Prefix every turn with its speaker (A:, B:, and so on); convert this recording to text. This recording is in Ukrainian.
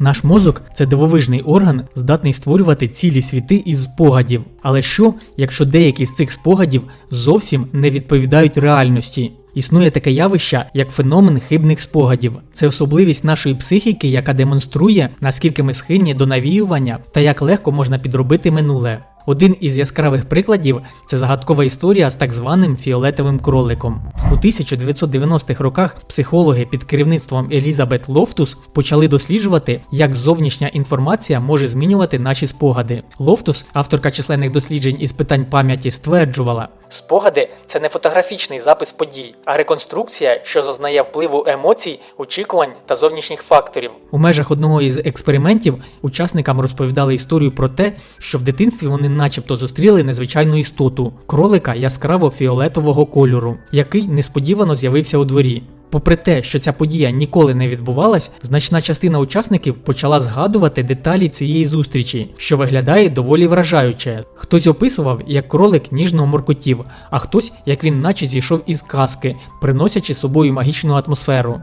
A: Наш мозок це дивовижний орган, здатний створювати цілі світи із спогадів. Але що, якщо деякі з цих спогадів зовсім не відповідають реальності? Існує таке явище, як феномен хибних спогадів. Це особливість нашої психіки, яка демонструє, наскільки ми схильні до навіювання та як легко можна підробити минуле. Один із яскравих прикладів це загадкова історія з так званим фіолетовим кроликом. У 1990-х роках психологи під керівництвом Елізабет Лофтус почали досліджувати, як зовнішня інформація може змінювати наші спогади. Лофтус, авторка численних досліджень із питань пам'яті, стверджувала: спогади це не фотографічний запис подій, а реконструкція, що зазнає впливу емоцій, очікувань та зовнішніх факторів. У межах одного із експериментів учасникам розповідали історію про те, що в дитинстві вони начебто зустріли незвичайну істоту кролика яскраво фіолетового кольору, який несподівано з'явився у дворі. Попри те, що ця подія ніколи не відбувалась, значна частина учасників почала згадувати деталі цієї зустрічі, що виглядає доволі вражаюче. Хтось описував, як кролик ніжно моркотів, а хтось, як він наче зійшов із казки, приносячи собою магічну атмосферу.